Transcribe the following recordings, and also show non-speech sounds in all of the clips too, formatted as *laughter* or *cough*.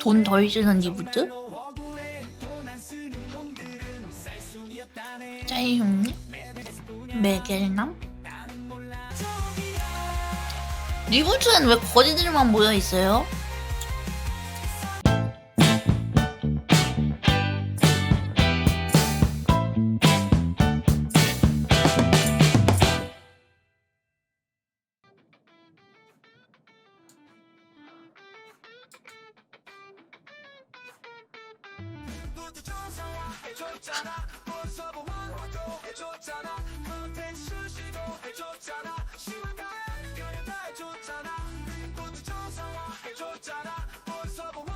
돈덜 주는 리부트? 짜이형님? 메겔남? 리부트엔 왜 거지들만 모여 있어요?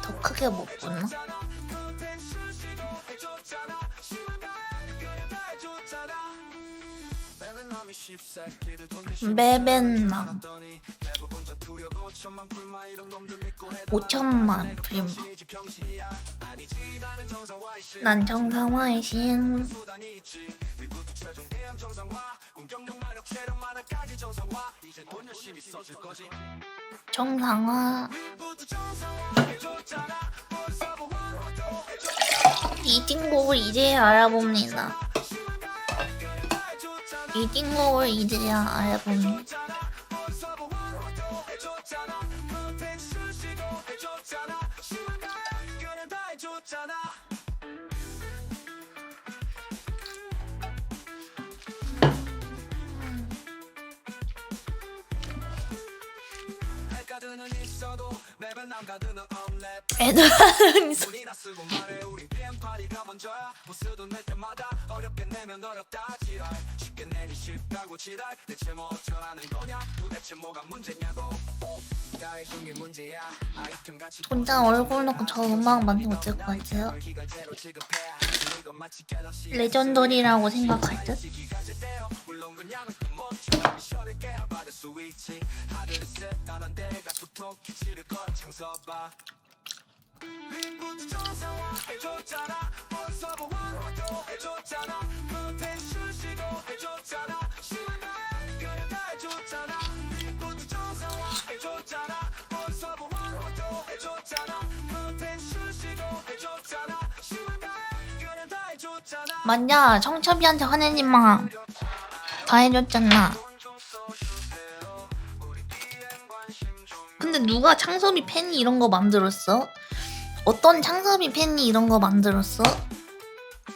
더 크게 못 보나? 메벤남 5천만 프리마 난 정상화의 신. 정상화. 이 띵곡을 이제야 알아봅니다. 이 띵곡을 이제야 알아봅니다 혼자 얼굴 놓고 저 음악 만들면 어떨 것 같아요? 레전더리라고 생각할 듯? 맞냐? 청첩이한테 화내지 마. 다 해줬잖아. 근데 누가 창섭이 팬이 이런 거 만들었어? 어떤 창섭이 팬이 이런 거 만들었어?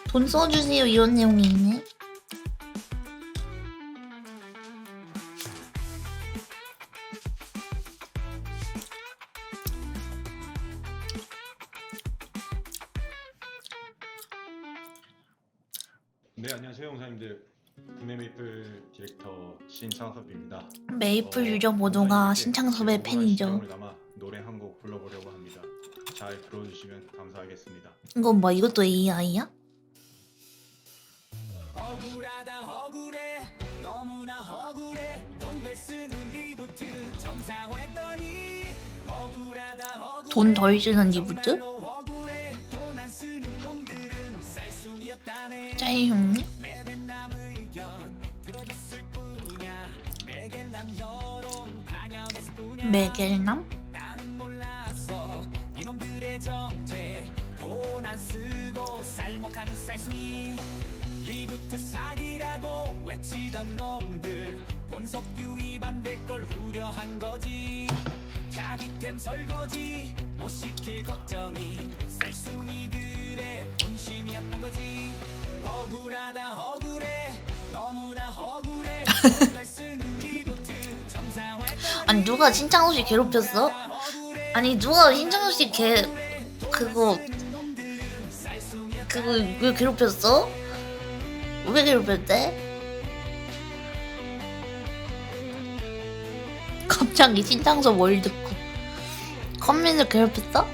돈 써주세요 이런 내용이 있네 네 메이플 어, 유저 모두가 신창 섭의 제가 팬이죠 노래 한 곡 불러보려고 합니다. 잘 들어주시면 감사하겠습니다. 이건 뭐 이것도 AI야? 억울하다 억울해 너무나 억울해 돈을 쓰는 리부트 정상화했더니 억울하다 억울해 돈덜 주는 리부트? 억울해 돈안 쓰는 놈들은 쌀순이 없다네 짜이 형님? 매번 의견 들었을 뿐이야 메겔남? *laughs* *laughs* 아니 누가 신창섭 씨 괴롭혔어? 아니 누가 신창섭 씨 개... 그거... 그거 왜 괴롭혔어? 왜 괴롭혔대? 갑자기 신창섭 월드컵 컴민을 괴롭혔어?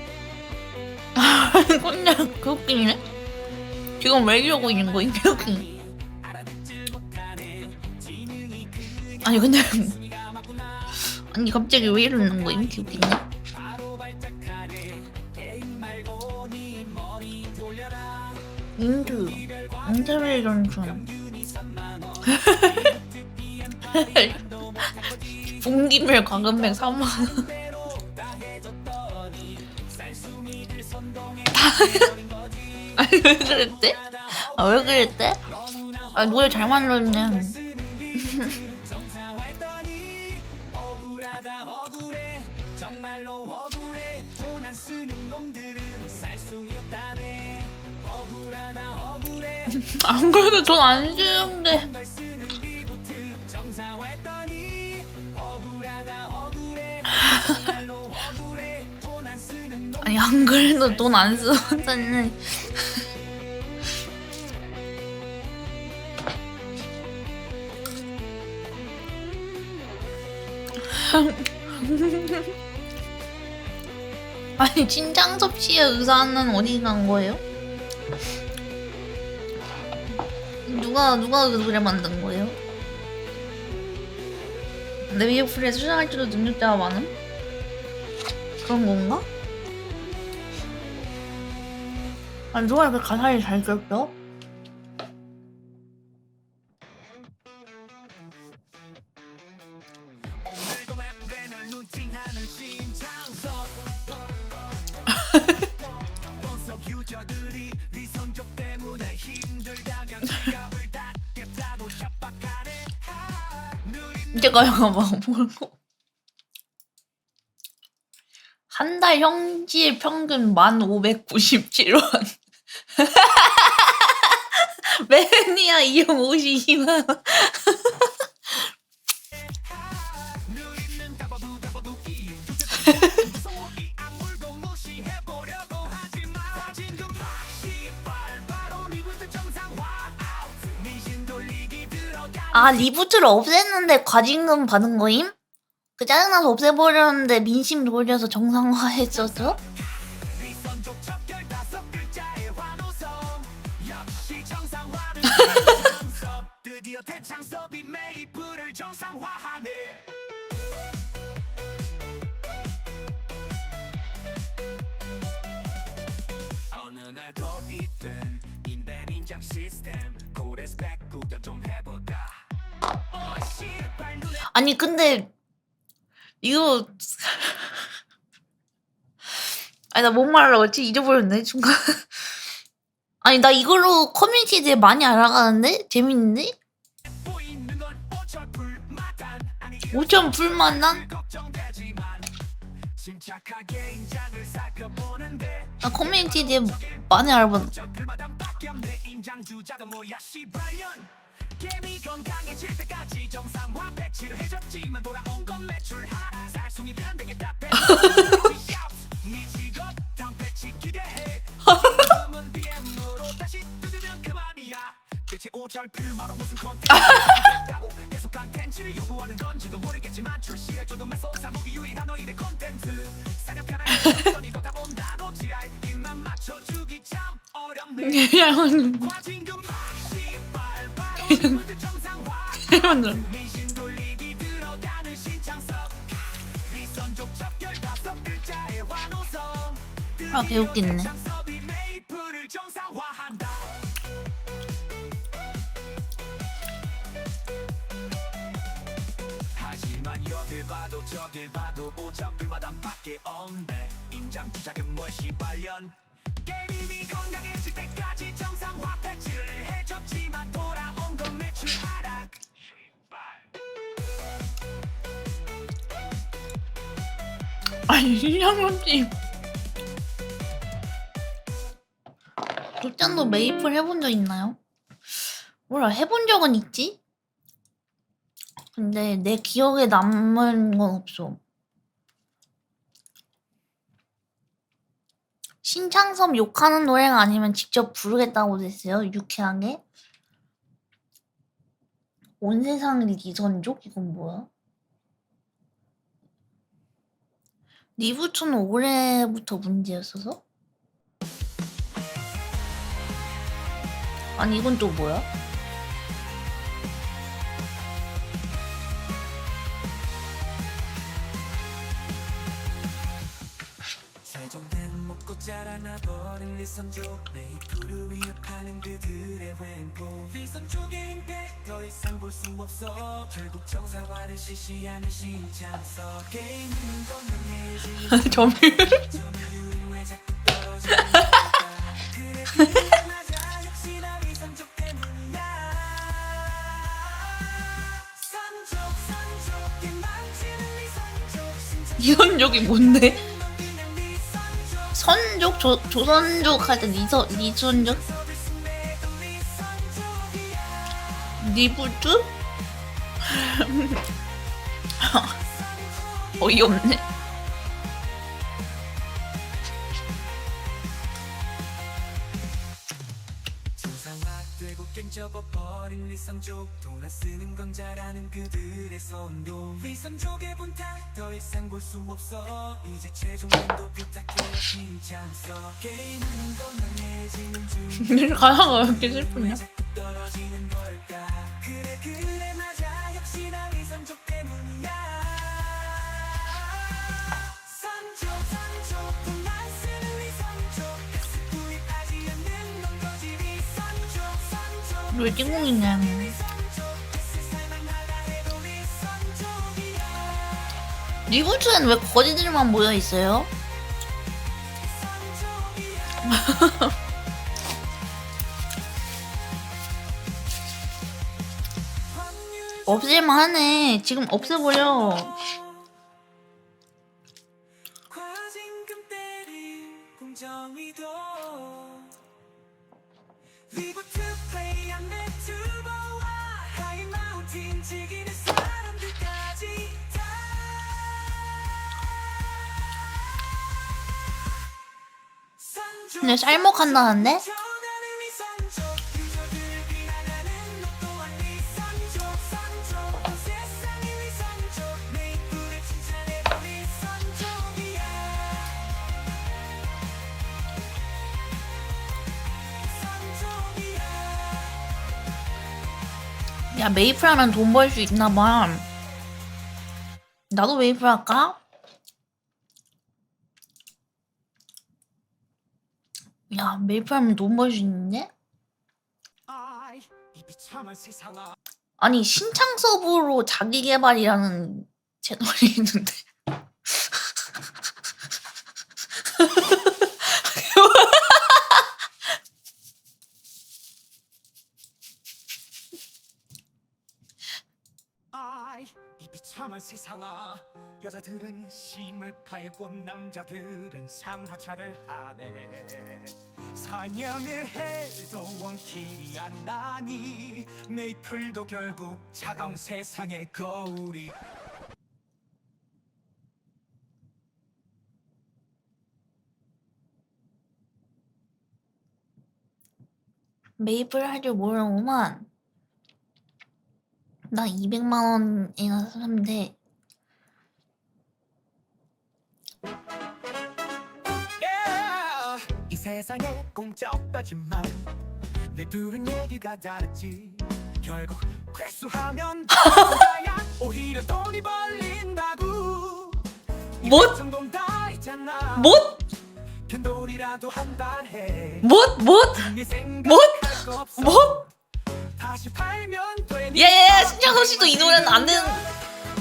그냥 그 웃기네 지금 왜 이러고 있는 거야 이 웃기네 아니 근데 아니 갑자기 왜 이러는 거야 웃기네 인두 인터뷰 이런 좀 *laughs* 분기별 과금액 3만원 아니 왜 그랬대? 아 왜 그랬대? 아 노래 잘 만들었네. *laughs* 억울하다 억울해. 정말로 억울해. 돈 안 쓰는 놈들은 살수 있다네. 억울하다 억울해. *laughs* 안 그래도 돈안 주는데. 널 쓰는 리부트 정상화했더니 억울하다 억울해. 정말로 억울해. 돈 안 쓰는 놈 아니 안 그래도 돈 안 쓰는데. *laughs* 아니 진장 섭 씨의 의사는 어디 간 거예요? 누가 누가 그 노래 만든 거예요? 네비오프리에 수상할 줄도 능력자가 많음? 그런 건가? 아니 누가 이렇게 가사를 잘 썼어? 가요가 막 뭐고. 한달 형지의 평균 1597원. *laughs* 매니아 이용 52만 원 아 리부트를 없앴는데 과징금 받은 거임? 그 짜증나서 없애버렸는데 민심 돌려서 정상화했었어? 드디어 대창섭이 메이플을 정상화하네 아니 근데 이거 *laughs* 아니 나 뭔 말하려고 했지 잊어버렸네 중간 *laughs* 아니 나 이걸로 커뮤니티에 대해 많이 알아가는데? 재밌는데? 보이는 건 오철불마단 아니 5천 불만난? 나 커뮤니티에 대해 많이 알아봤 개미 건강해질 때까지 정상화 배치를 해줬지만 돌아온 건 매출 하락 살숭이 변되겠다. 네 직업 당 배치 기대해. 지금은 BM으로 다시 뜯으면 그만이야. 대체 오절 필마로 무슨 컨텐츠다고 계속 컨텐츠를 요구하는 건지도 모르겠지만 출시해줘도 쏘사 무기 유일한 너희의 콘텐츠. 사냥하나 했더니 거다 본다도 지랄. 입만 맞춰주기 참 어렵네. *laughs* 과징금 아, 봐도 저길 봐도 오정불마담밖에 없네. 인장 주작은 뭘 시발년 아니 신장섭씨 극장도 메이플 해본 적 있나요? 몰라 해본 적은 있지? 근데 내 기억에 남은 건 없어 신창섭 욕하는 노래가 아니면 직접 부르겠다고 됐어요 유쾌하게 온 세상이 니선족? 이건 뭐야? 리부트는 올해부터 문제였어서? 아니 이건 또 뭐야? 세종대는 먹고 자라나 버린 리선족 메이플을 위협 하는 그들의 횡보 위선 쪽의 행패 더 이상 볼 수 없어. 결국 정상화를 실시하는 신장서 게임은 건강해지는 *laughs* 점유율? 이선족이 뭔데? 선족. 조, 조선족 할 때 니선 니존족? 리부주? 어이없네. 정상화되고 깽접어버린 위선족 돈안 쓰는 건 잘아는 그들의 선도. 위선족의 분탕 더 이상 볼 수 없어. 이제 최종 연도 부탁해 신창서. 게임은 건강해지는 중. 가사가 왜 이렇게 슬프냐? 떨어지는 걸까? 그래 그래 맞아. 역시나 때문이야. 쓰는 가스 구입하지 않는 건 거지 위선족 선족. 왜 띵공이냐? 리부주엔 왜 거지들만 모여 있어요? *laughs* 없앨만 하네. 지금 없애버려. 과징금 때릴 공정위 야 메이플 하면 돈 벌 수 있나 봐. 나도 메이플 할까? 야 메이플 하면 돈 벌수 세상아 아니 신창 서브로 자기 개발이라는 채널이 *laughs* 있는데 세상아 여자들은 심을 팔고 남자들은 상하차를 하네. 사냥을 해도 원킬이 안 나니 메이플도 결국 차가운 세상의 거울이. 메이플 할줄 모르는구만 나 200만 원이나 사는데 yeah! 이 세상에 공짜 없다지만 내 둘은 얘기가 다르지 결국 회수하면 *laughs* 나야 오히려 돈이 벌린다고 뭐? 정돈 다 있잖아 못? 편돌이라도 한단해 못? 못? 네 생각할 뭐? 거 없어. 못? 야야야 신창섭 씨도 이 노래는 안 되는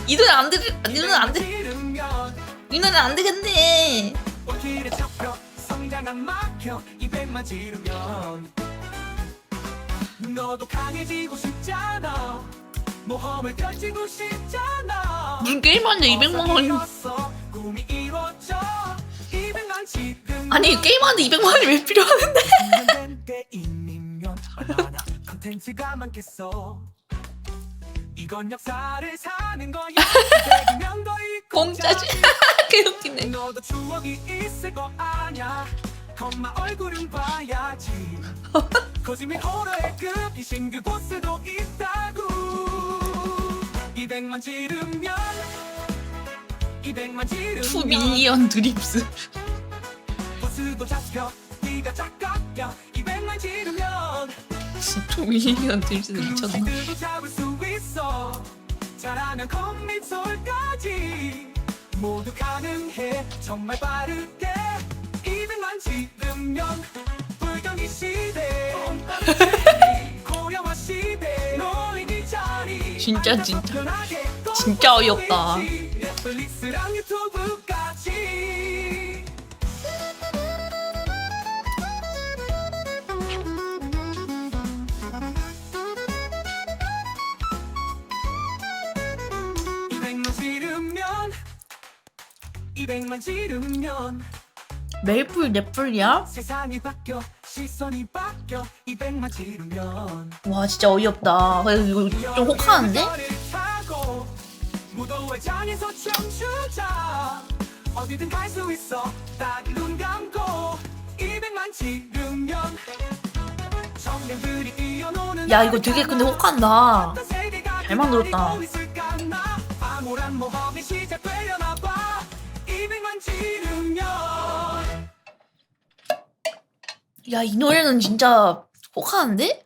이 노래 안 되, 이 노래 안 돼, 지르면 이 노래 안 되겠네. 꽃길에 잡혀 성장 안 막혀 200만 지르면. 너도 강해지고 싶잖아. 모험을 펼치고 싶잖아. 무슨 게임하는데 200만 원이 어서 꿈이 이루어져. 200만 지르면 아니 게임하는데 200만 원이 왜 필요하는데? 컨텐츠가 많겠어. 이건 역사를 사는 거야. *laughs* 100명 더 있고 공짜지? 개웃기네. *laughs* 너도 추억이 있을 거 아냐 겁마 얼굴은 봐야지. *laughs* 거짓말 호러의 끝이 신그 보스도 있다고. 200만 지르면 200만 지르면 2 밀리언 드립스. 보스도 잡혀 네가 짝깎여 200만 지르면 2 밀리언 드립스 미쳤나? 루시드도 잡을 수 있어. 잘하면 컴퓨터까지. 모두 가능해. 정말 빠르게. 200만 지르면 불경기 시대. 고려와 시대. 노인이 자리. 진짜, 진짜. 진짜 어이없다. 넷플릭스랑 유튜브 이백만 지르면 200만 지르면 메이플 넷플이야? 세상이 바뀌어 시선이 바뀌어 200만 지르면 와 진짜 어이없다. 이거 좀 혹하는데? 타고 무도회장에서 춤추자 어디든 갈 수 있어 딱 눈 감고 200만 지르면 청년들이 뛰어노는 야 이거 되게 근데 혹한다. 잘 만들었다. 야 이 노래는 진짜 혹하는데?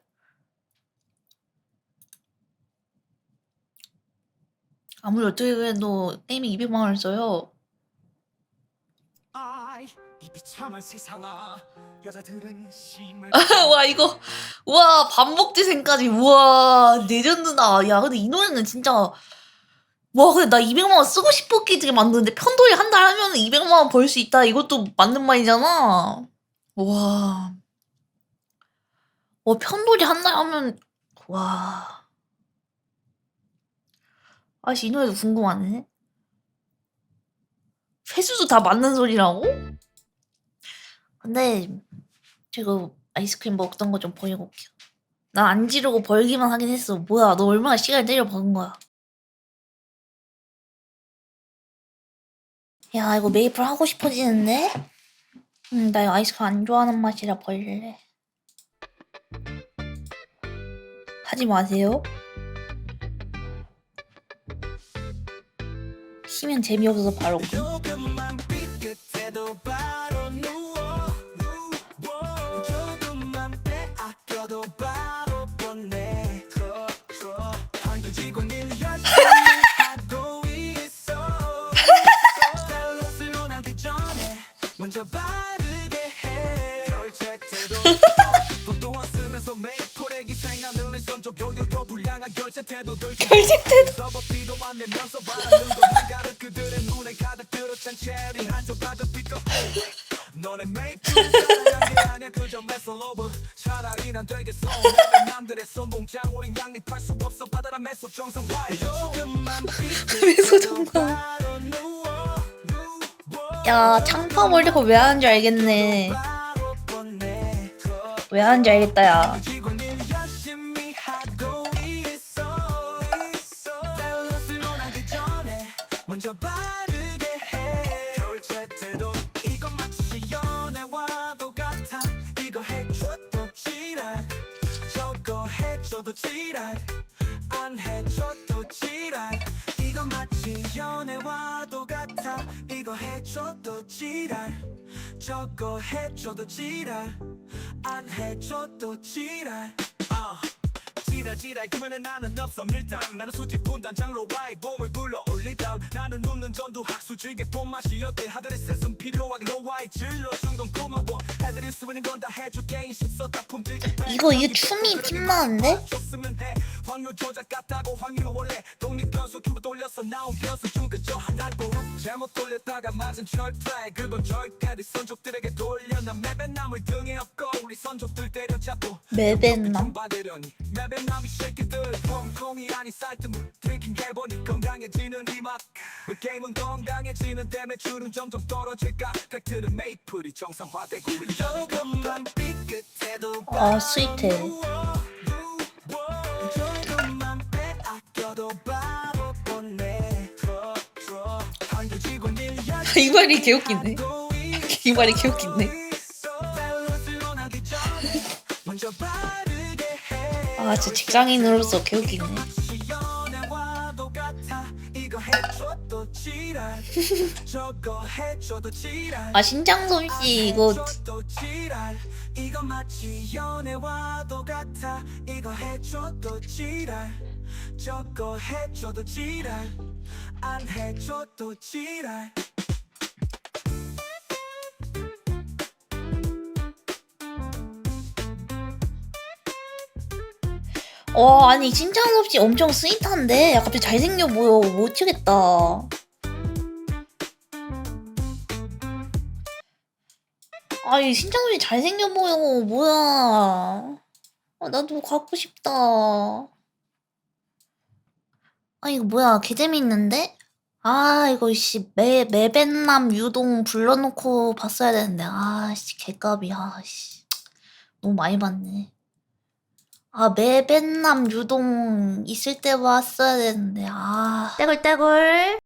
아무리 어떻게 해도 게임에 200만 원을 써요. 이 비참한 세상아 여자들은 힘을 *laughs* 와 이거 와 반복 재생까지 우와 레전드다. 야 근데 이 노래는 진짜 와 근데 나 200만 원 쓰고 싶었기 만드는데 편도리 한달 하면 200만 원 벌 수 있다. 이것도 맞는 말이잖아. 와. 와 편도리 한달 하면 와. 아씨 이 노래도 궁금하네. 회수도 다 맞는 소리라고? 근데 제가 아이스크림 먹던 거 좀 버리고 올게요. 난안 지르고 벌기만 하긴 했어. 뭐야, 너 얼마나 시간을 때려 박은 거야. 야, 이거 메이플 하고 싶어지는데? 음, 나 이거 아이스크림 안 좋아하는 맛이라 버릴래. 하지 마세요. 쉬면 재미없어서 바로. 조 메소 정성. 야, 창파 몰리고 왜 하는 줄 알겠네. 왜 하는지 알겠다, 야. 해줘도 지랄 안 해줘도 지랄. 이건 마치 연애와도 같아. 이거 해줘도 지랄 저거 해줘도 지랄. 안 해줘도 지랄. 아. 지랄지랄 그만해 나는 없어. 일단 나는 수직 분단장로 와이 봄을 불러 올리다 나는 웃는 전두 학수 즐게 봄맛이 어때? 하늘의 새순 필요하게 노와이 질러. 중동 고마워 애들이 쓰는 건 다 해줄게. 인식서 다 품질게 이거, 이거 춤이 팀나는데? 줬으면 해. 확률 조작 같다고 확률 원래. 독립 변수 큐브 돌려서 나온 변수 중 그저 하나고 잘못 돌렸다가 맞은 철퇴 그건 절대 네 선족들에게 돌려 난 맵에 남을 등에 업고 우리 선족들 때려잡고. 매벤남? 받으려니. 매벤남 이 새끼들. 펑콩이 아닌 사이트 드링킹 해보니 건강해지는 이맛. 게임은 건강해지는 데 매출은 점점 떨어질까? 팩트는 메이플이 정상화되고 조금만 삐끗해도 아, 스윗해. 조금만 빼앗겨도 바로 보내 *laughs* 이 말이. 하고 *laughs* 이 말이 개웃기네. 아, 진짜 직장인으로서 개웃기네. *laughs* 아, 신장섭 씨, 이거. 저거 해줘도 지랄 안 해줘도 지랄 와, 아니, 신장섭 씨 엄청 스윗한데? 야, 갑자기 잘생겨 보여. 못 치겠다. 아니, 신장섭 씨 잘생겨 보여. 뭐야. 아, 나도 갖고 싶다. 아, 이거 뭐야. 개 재밌는데? 아 이거 씨 매 매벤남 유동 불러놓고 봤어야 되는데 아씨 개값이 아씨 너무 많이 봤네. 아 매벤남 유동 있을 때 봤어야 되는데 아. 떼굴떼굴